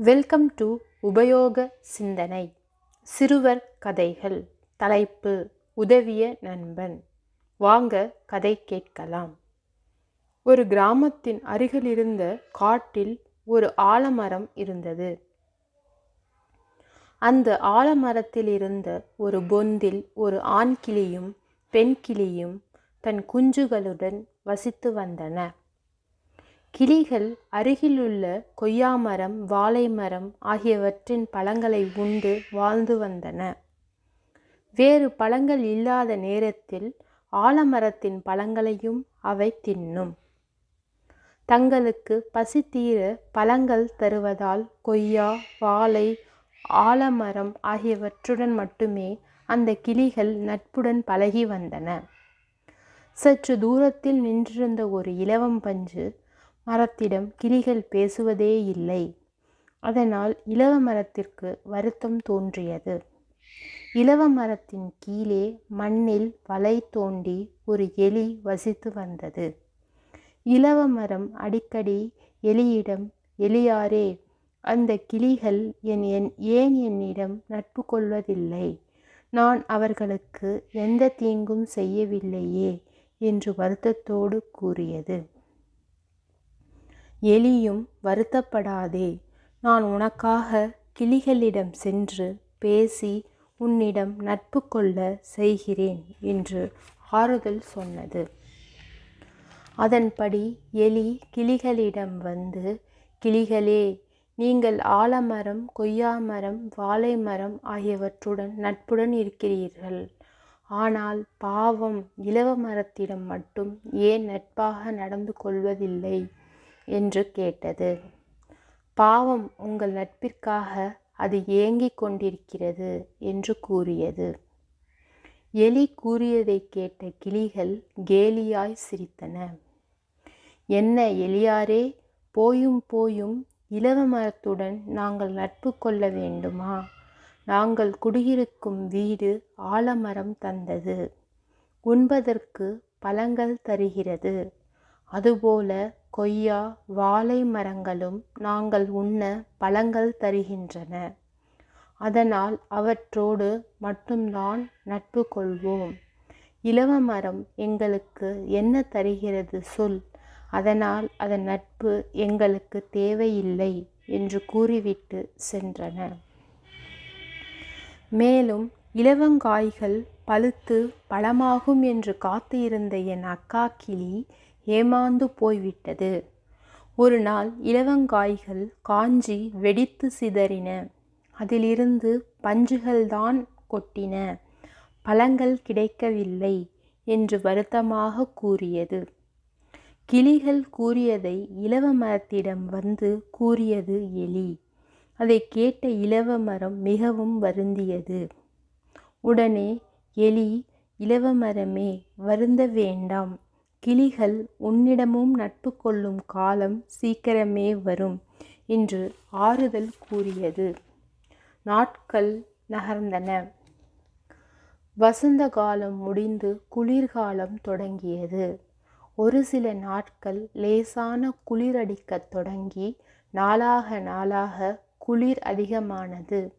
Welcome to உபயோக சிந்தனை. சிறுவர் கதைகள். தலைப்பு உதவிய நண்பன். வாங்க கதை கேட்கலாம். ஒரு கிராமத்தின் அருகிலிருந்த காட்டில் ஒரு ஆலமரம் இருந்தது. அந்த ஆலமரத்தில் இருந்த ஒரு பொந்தில் ஒரு ஆண் கிளியும் பெண் கிளியும் தன் குஞ்சுகளுடன் வசித்து வந்தன. கிளிகள் அருகிலுள்ள கொய்யாமரம் வாழைமரம் ஆகியவற்றின் பழங்களை உண்டு வாழ்ந்து வந்தன. வேறு பழங்கள் இல்லாத நேரத்தில் ஆலமரத்தின் பழங்களையும் அவை தின்னும். தங்களுக்கு பசி தீர பழங்கள் தருவதால் கொய்யா வாழை ஆலமரம் ஆகியவற்றுடன் மட்டுமே அந்த கிளிகள் நட்புடன் பழகி வந்தன. சற்று தூரத்தில் நின்றிருந்த ஒரு இலவம் பஞ்சு மரத்திடம் கிளிகள் பேசுவதே இல்லை. அதனால் இலவ மரத்திற்கு வருத்தம் தோன்றியது. இலவ மரத்தின் கீழே மண்ணில் வலை தோண்டி ஒரு எலி வசித்து வந்தது. இலவ மரம் அடிக்கடி எலியிடம் எலியாரே அந்த கிளிகள் என் என் ஏன் என்னிடம் நட்பு கொள்வதில்லை? நான் அவர்களுக்கு எந்த தீங்கும் செய்யவில்லையே என்று வருத்தத்தோடு கூறியது. எலியும் வருத்தப்படாதே. நான் உனக்காக கிளிகளிடம் சென்று பேசி உன்னிடம் நட்பு கொள்ள செய்கிறேன் என்று ஆறுதல் சொன்னது. அதன்படி எலி கிளிகளிடம் வந்து கிளிகளே நீங்கள் ஆலமரம் கொய்யாமரம் வாழை மரம் ஆகியவற்றுடன் நட்புடன் இருக்கிறீர்கள். ஆனால் பாவம் இலவ மரத்திடம் மட்டும் ஏன் நட்பாக நடந்து கொள்வதில்லை? என்று கேட்டது. பாவம் உங்கள் நட்பிற்காக அது ஏங்கிக் கொண்டிருக்கிறது என்று கூறியது. எலி கூறியதை கேட்ட கிளிகள் கேலியாய் சிரித்தன. என்ன எலியாரே போயும் போயும் இலவ மரத்துடன் நாங்கள் நட்பு கொள்ள வேண்டுமா? நாங்கள் குடியிருக்கும் வீடு ஆலமரம் தந்தது. உண்பதற்கு பழங்கள் தருகிறது. அதுபோல கொய்யா வாழை மரங்களும் நாங்கள் உண்ண பழங்கள் தருகின்றன. அதனால் அவற்றோடு மட்டும் நான் நட்பு கொள்வோம். இலவ மரம் எங்களுக்கு என்ன தருகிறது சொல். அதனால் அதன் நட்பு எங்களுக்கு தேவையில்லை என்று கூறிவிட்டு சென்றன. மேலும் இலவங்காய்கள் பழுத்து பழமாகும் என்று காத்து இருந்த என் அக்கா கிளி ஏமாந்து போய்விட்டது. ஒரு நாள் இலவங்காய்கள் காஞ்சி வெடித்து சிதறின. அதிலிருந்து பஞ்சுகள்தான் கொட்டின. பழங்கள் கிடைக்கவில்லை என்று வருத்தமாக கூறியது. கிளிகள் கூறியதை இலவ மரத்திடம் வந்து கூறியது எலி. அதை கேட்ட இலவ மரம் மிகவும் வருந்தியது. உடனே எலி இலவ மரமே வருந்த வேண்டாம். கிளிகள் உன்னிடமும் நட்பு கொள்ளும் காலம் சீக்கிரமே வரும் என்று ஆறுதல் கூறியது. நாட்கள் நகர்ந்தன. வசந்த காலம் முடிந்து குளிர்காலம் தொடங்கியது. ஒரு சில நாட்கள் லேசான குளிரடிக்கத் தொடங்கி நாளாக நாளாக குளிர் அதிகமானது.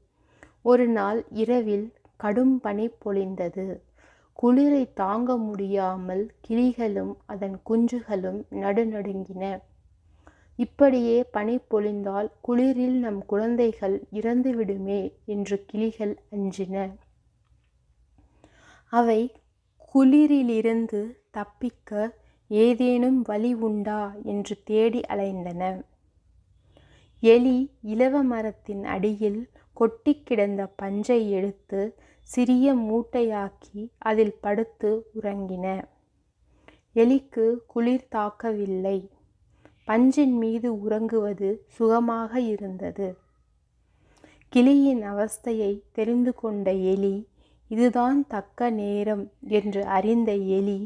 ஒரு நாள் இரவில் கடும் பனி பொழிந்தது. குளிரை தாங்க முடியாமல் கிளிகளும் அதன் குஞ்சுகளும் நடுநடுங்கின. இப்படியே பனி பொழிந்தால் குளிரில் நம் குழந்தைகள் இறந்துவிடுமே என்று கிளிகள் அஞ்சின. அவை குளிரிலிருந்து தப்பிக்க ஏதேனும் வழி உண்டா என்று தேடி அலைந்தன. எலி இலவ மரத்தின் அடியில் கொட்டி கிடந்த பஞ்சை எடுத்து சிறிய மூட்டையாக்கி அதில் படுத்து உறங்கின. எலிக்கு குளிர் தாக்கவில்லை. பஞ்சின் மீது உறங்குவது சுகமாக இருந்தது. கிளியின் அவஸ்தையை தெரிந்து கொண்ட எலி இதுதான் தக்க நேரம் என்று அறிந்த எலி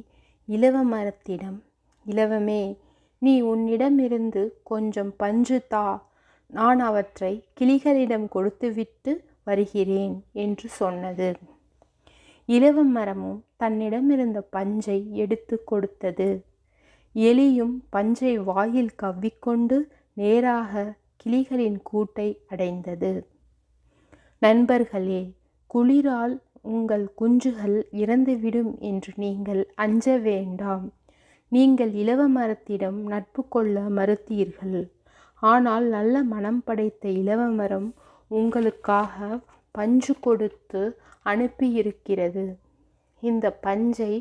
இலவ மரத்திடம் இலவமே நீ உன்னிடமிருந்து கொஞ்சம் பஞ்சு தா. நான் அவற்றை கிளிகளிடம் கொடுத்துவிட்டு வருகிறேன் என்று சொன்னது. இலவ மரமும் தன்னிடமிருந்த பஞ்சை எடுத்து கொடுத்தது. எலியும் பஞ்சை வாயில் கவ்விக்கொண்டு நேராக கிளிகளின் கூட்டை அடைந்தது. நண்பர்களே குளிரால் உங்கள் குஞ்சுகள் இறந்துவிடும் என்று நீங்கள் அஞ்ச வேண்டாம். நீங்கள் இலவ மரத்திடம் நட்பு கொள்ள மறுத்தீர்கள். ஆனால் நல்ல மனம் படைத்த இலவமரம் உங்களுக்காக பஞ்சு கொடுத்து அனுப்பியிருக்கிறது. இந்த பஞ்சை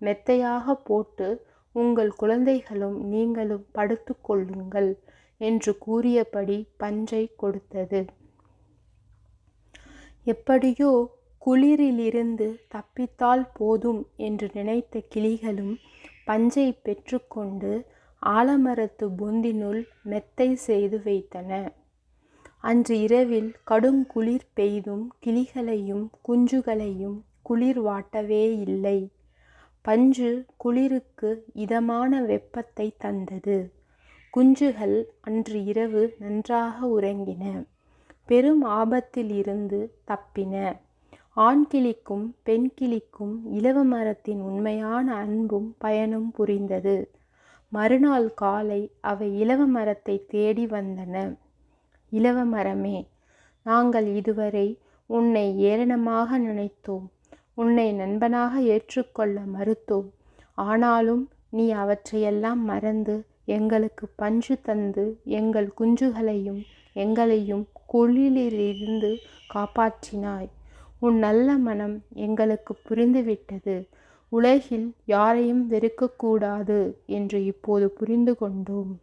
மெத்தையாக போட்டு உங்கள் குழந்தைகளும் நீங்களும் படுத்து கொள்ளுங்கள் என்று கூறியபடி பஞ்சை கொடுத்தது. எப்படியோ குளிரிலிருந்து தப்பித்தால் போதும் என்று நினைத்த கிளிகளும் பஞ்சை பெற்றுக்கொண்டு ஆலமரத்து பொந்தினுள் மெத்தை செய்து வைத்தன. அன்று இரவில் கடுங்குளிர் பெய்தும் கிளிகளையும் குஞ்சுகளையும் குளிர் வாட்டவே இல்லை. பஞ்சு குளிருக்கு இதமான வெப்பத்தை தந்தது. குஞ்சுகள் அன்று இரவு நன்றாக உறங்கின. பெரும் ஆபத்தில் இருந்து தப்பின. ஆண் கிளிக்கும் பெண் கிளிக்கும் இலவ மரத்தின் உண்மையான அன்பும் பயனும் புரிந்தது. மறுநாள் காலை அவை இலவ மரத்தை தேடி வந்தன. இலவ மரமே நாங்கள் இதுவரை உன்னை ஏளனமாக நினைத்தோம். உன்னை நண்பனாக ஏற்றுக்கொள்ள மறுத்தோம். ஆனாலும் நீ அவற்றையெல்லாம் மறந்து எங்களுக்கு பஞ்சு தந்து எங்கள் குஞ்சுகளையும் எங்களையும் குளிலிருந்து காப்பாற்றினாய். உன் நல்ல மனம் எங்களுக்கு புரிந்துவிட்டது. உலகில் யாரையும் வெறுக்கக்கூடாது என்று இப்போது புரிந்து கொண்டோம்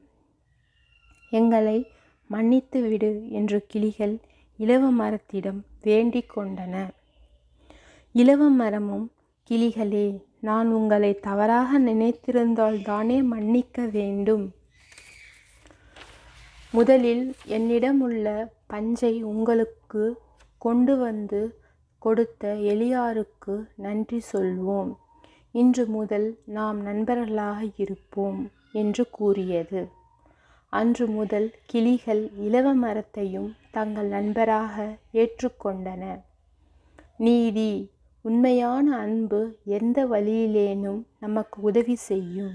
எங்களை மன்னித்து விடு என்று கிளிகள் இலவ மரத்திடம் வேண்டிக் கொண்டன. இலவ மரமும் கிளிகளே நான் உங்களை தவறாக நினைத்திருந்தால் தானே மன்னிக்க வேண்டும். முதலில் என்னிடம் உள்ள பஞ்சை உங்களுக்கு கொண்டு வந்து கொடுத்த எளியாருக்கு நன்றி சொல்வோம். இன்று முதல் நாம் நண்பர்களாக இருப்போம் என்று கூறியது. அன்று முதல் கிளிகள் இலவ மரத்தையும் தங்கள் நண்பராக ஏற்றுக்கொண்டன. நீதி உண்மையான அன்பு எந்த வழியிலேனும் நமக்கு உதவி செய்யும்.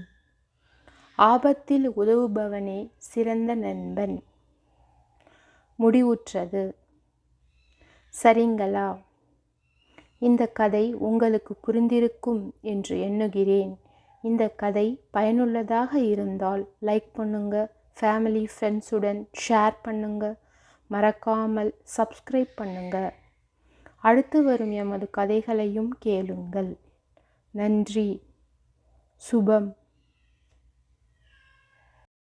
ஆபத்தில் உதவுபவனே சிறந்த நண்பன். முடிவுற்றது. சரிங்களா? இந்த கதை உங்களுக்கு புரிந்திருக்கும் என்று எண்ணுகிறேன். இந்த கதை பயனுள்ளதாக இருந்தால் லைக் பண்ணுங்கள் ஃபேமிலி ஃப்ரெண்ட்ஸுடன் ஷேர் பண்ணுங்கள் மறக்காமல் சப்ஸ்கிரைப் பண்ணுங்கள் அடுத்து வரும் எமது கதைகளையும் கேளுங்கள். நன்றி. சுபம்.